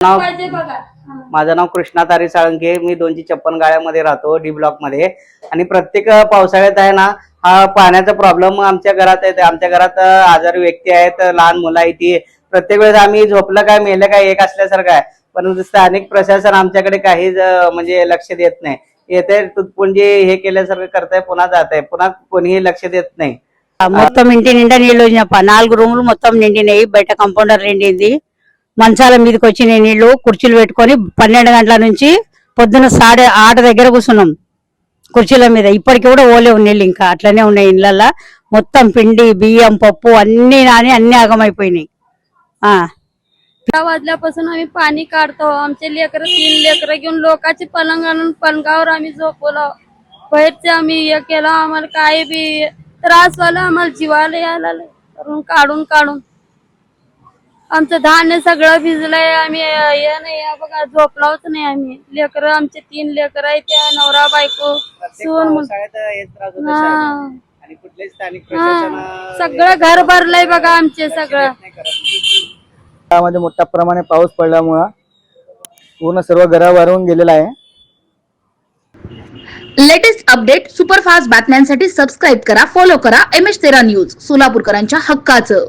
नाव पाहिजे बघा हा. माझं नाव कृष्णा तारी साळंके मी दोनशे छप्पन गाळ्यामध्ये राहतो डी ब्लॉक मध्ये आणि प्रत्येक पावसाळ्यात आहे ना हा पाण्याचा प्रॉब्लेम आमच्या घरात आहे आमच्या घरात आजारी व्यक्ती आहेत लहान मुलं आहेत ती प्रत्येक वेळेस आम्ही झोपलं काय मेलं काय एक असल्यासारखं आहे पण स्थानिक प्रशासन आमच्याकडे काहीच अं, म्हणजे लक्ष देत नाही येते तुटपुंजी हे केल्यासारखं करताय पुन्हा जात आहे पुन्हा कोणीही लक्ष देत नाही మొత్తం ఇంటి నిండా నీళ్లు వచ్చినప్ప నాలుగు రూములు మొత్తం నిండినాయి బయట కంపౌండర్ నిండింది మంచాల మీదకి వచ్చినాయి నీళ్లు కుర్చీలు పెట్టుకొని పన్నెండు గంటల నుంచి పొద్దున సాడే ఆట దగ్గర కూర్చున్నాం కుర్చీల మీద ఇప్పటికి కూడా ఓలేవు నీళ్ళు ఇంకా అట్లనే ఉన్నాయి ఇళ్ళల్లో మొత్తం పిండి బియ్యం పప్పు అన్ని నాని అన్ని ఆగమైపోయినాయి ఆ अकरा वाजल्यापासून आम्ही पाणी काढतो आमचे लेकर तीन लेकर घेऊन लोकांचे पलंग आणून पलंगावर आम्ही झोपवलं बाहेरचे आम्ही हे केलं आम्हाला काय बी त्रास झाला आम्हाला जीवाला यायला लागलं. करून काढून काढून आमचं धान्य सगळं भिजलंय आम्ही हे नाही हे बघा झोपलाच नाही आम्ही लेकर आमचे तीन लेकर आहेत त्या नवरा बायको सून मुल- पावसाळ्यात हेच त्रास होतो हा. साहेब. आणि कुठलेच स्थानिक प्रशासन. सगळं घर भरलंय बघा आमचे सगळं नाही करत गावामध्ये मोठ्या प्रमाणे पाऊस पडल्यामुळं पूर्ण सर्व घरा वारवून गेलेला आहे लेटेस्ट अपडेट सुपरफास्ट बातम्यांसाठी सबस्क्राईब करा फॉलो करा एम एच तेरा न्यूज सोलापूरकरांच्या हक्काचं